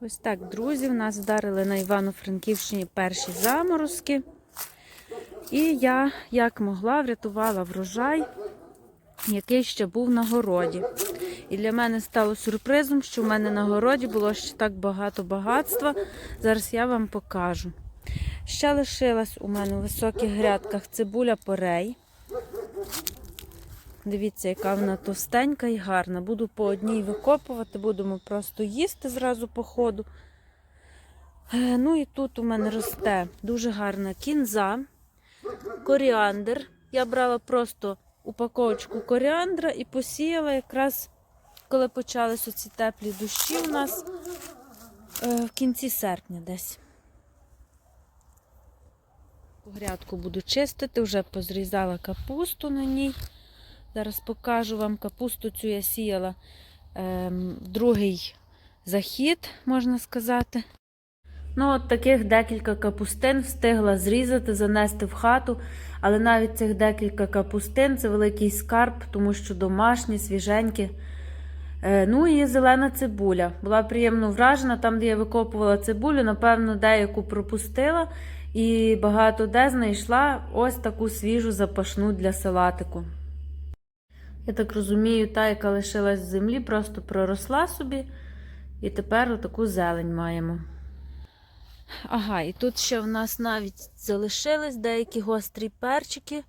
Ось так, друзі, в нас вдарили на Івано-Франківщині перші заморозки. І я, як могла, врятувала врожай, який ще був на городі. І для мене стало сюрпризом, що в мене на городі було ще так багато багатства. Зараз я вам покажу. Ще лишилась у мене у високих грядках цибуля порей. Дивіться, яка вона товстенька і гарна. Буду по одній викопувати, будемо просто їсти зразу по ходу. Е, Ну і тут у мене росте дуже гарна кінза, коріандр. Я брала просто упаковочку коріандра і посіяла якраз, коли почалися ці теплі дощі у нас е, в кінці серпня десь. Грядку буду чистити, вже позрізала капусту на ній. Зараз покажу вам капусту цю я сіяла ем, другий захід, можна сказати. Ну, от таких декілька капустин встигла зрізати, занести в хату. Але навіть цих декілька капустин це великий скарб, тому що домашні, свіженькі. Е, ну і зелена цибуля. Була приємно вражена, там, де я викопувала цибулю, напевно, деяку пропустила. І багато де знайшла ось таку свіжу запашну для салатику. Я так розумію, та, яка лишилась в землі, просто проросла собі. І тепер отаку зелень маємо. Ага, і тут ще в нас навіть залишились деякі гострі перчики.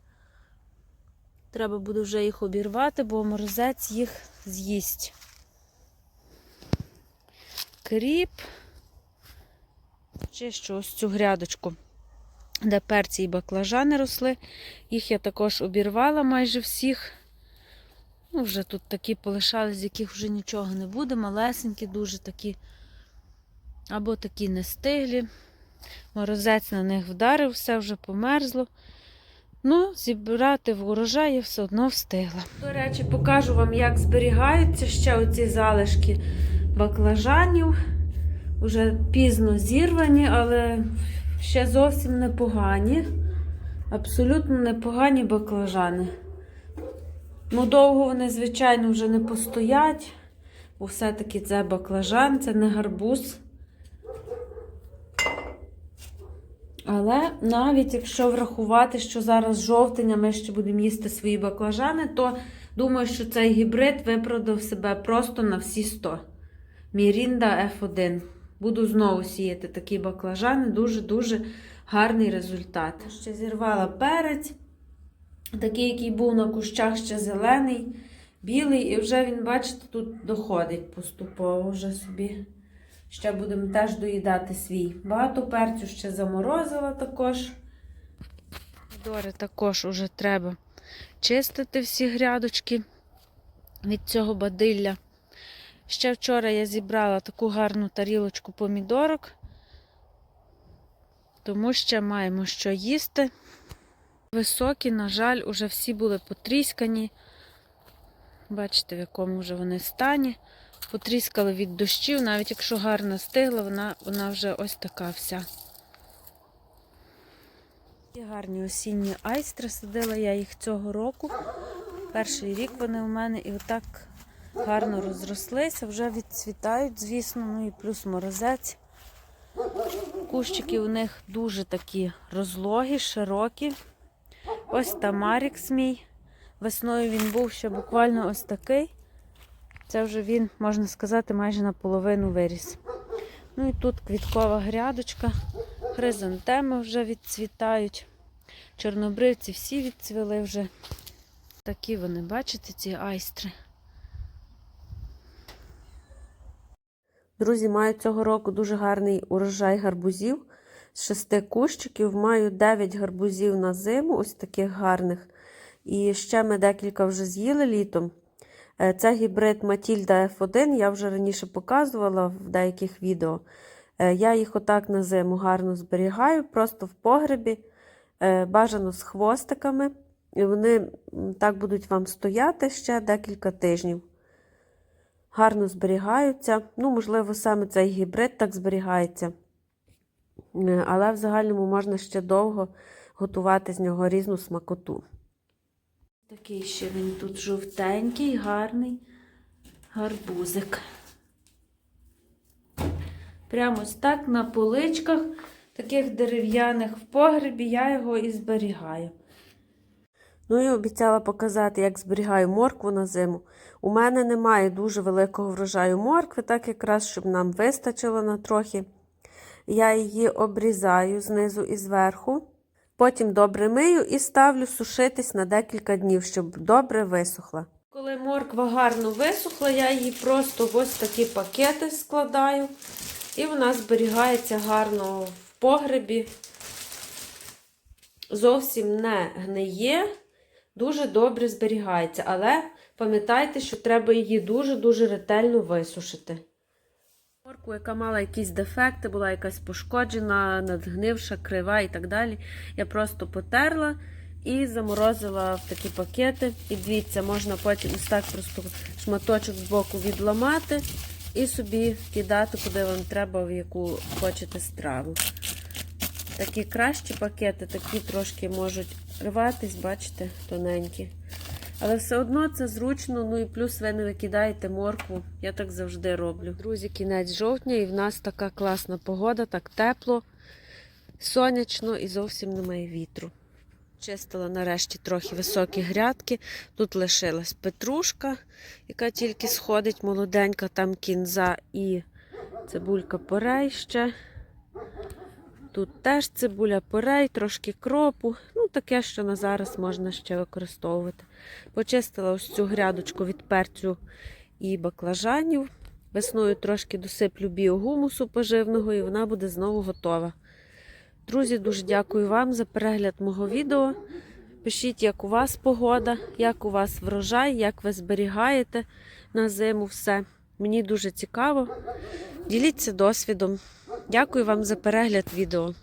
Треба буде вже їх обірвати, бо морозець їх з'їсть. Кріп. Чищу ось цю грядочку, де перці і баклажани росли. Їх я також обірвала майже всіх. Ну, вже тут такі полишались, з яких вже нічого не буде, малесенькі, дуже такі, або такі нестиглі. Морозець на них вдарив, все вже померзло. Ну, зібрати в урожай я все одно встигла. До речі, покажу вам, як зберігаються ще оці залишки баклажанів. Уже пізно зірвані, але ще зовсім непогані. Абсолютно непогані баклажани. Ну, довго вони, звичайно, вже не постоять, бо все-таки це баклажан, це не гарбуз. Але навіть якщо врахувати, що зараз жовтень, а ми ще будемо їсти свої баклажани, то думаю, що цей гібрид виправдав себе просто на всі 100. Мірінда F1. Буду знову сіяти такі баклажани, дуже-дуже гарний результат. Ще зірвала перець. Такий, який був на кущах ще зелений, білий, і вже він, бачите, тут доходить поступово вже собі. Ще будемо теж доїдати свій. Багато перцю ще заморозила також. Дори також уже треба чистити всі грядочки від цього бадилля. Ще вчора я зібрала таку гарну тарілочку помідорок, тому ще маємо що їсти. Високі, на жаль, уже всі були потріскані. Бачите, в якому вже вони стані. Потріскали від дощів, навіть якщо гарно стигла, вона, вона вже ось така вся. Ці гарні осінні айстри садила я їх цього року. Перший рік вони у мене і отак гарно розрослися, вже відцвітають, звісно, ну і плюс морозець. Кущики у них дуже такі розлогі, широкі. Ось тамарікс мій. Весною він був ще буквально ось такий. Це вже він, можна сказати, майже наполовину виріс. Ну і тут квіткова грядочка, хризантеми вже відцвітають. Чорнобривці всі відцвіли вже. Такі вони, бачите, ці айстри. Друзі, маю цього року дуже гарний урожай гарбузів. З шести кущиків маю 9 гарбузів на зиму, ось таких гарних. І ще ми декілька вже з'їли літом. Е, Це гібрид Матільда F1, я вже раніше показувала в деяких відео. Е, Я їх отак на зиму гарно зберігаю, просто в погребі, е, бажано з хвостиками. І вони так будуть вам стояти ще декілька тижнів. Гарно зберігаються. Ну, можливо, саме цей гібрид так зберігається. Е, Але в загальному можна ще довго готувати з нього різну смакоту. Такий ще він тут жовтенький, гарний гарбузик. Прямо ось так на поличках, таких дерев'яних в погребі, я його і зберігаю. Ну і обіцяла показати, як зберігаю моркву на зиму. У мене немає дуже великого врожаю моркви, так якраз, щоб нам вистачило на трохи. Я її обрізаю знизу і зверху. Потім добре мию і ставлю сушитись на декілька днів, щоб добре висохла. Коли морква гарно висохла, я її просто в ось такі пакети складаю. І вона зберігається гарно в погребі. Зовсім не гниє, дуже добре зберігається. Але пам'ятайте, що треба її дуже-дуже ретельно висушити. Моркву, яка мала якісь дефекти, була якась пошкоджена, надгнивша, крива і так далі. Я просто потерла і заморозила в такі пакети. І дивіться, можна потім ось так просто шматочок з боку відламати і собі кидати, куди вам треба, в яку хочете страву. Такі кращі пакети, такі трошки можуть рватись, бачите, тоненькі. Але все одно це зручно, ну і плюс ви не викидаєте моркву. Я так завжди роблю. Друзі, кінець жовтня, і в нас така класна погода, так тепло, сонячно і зовсім немає вітру. Чистила нарешті трохи високі грядки. Тут лишилась петрушка, яка тільки сходить молоденька, там кінза і цибулька порей ще. Тут теж цибуля порей, трошки кропу. Таке, що на зараз можна ще використовувати. Почистила ось цю грядочку від перцю і баклажанів. Весною трошки досиплю біогумусу поживного і вона буде знову готова. Друзі, дуже дякую вам за перегляд мого відео. Пишіть, як у вас погода, як у вас врожай, як ви зберігаєте на зиму все. Мені дуже цікаво. Діліться досвідом. Дякую вам за перегляд відео.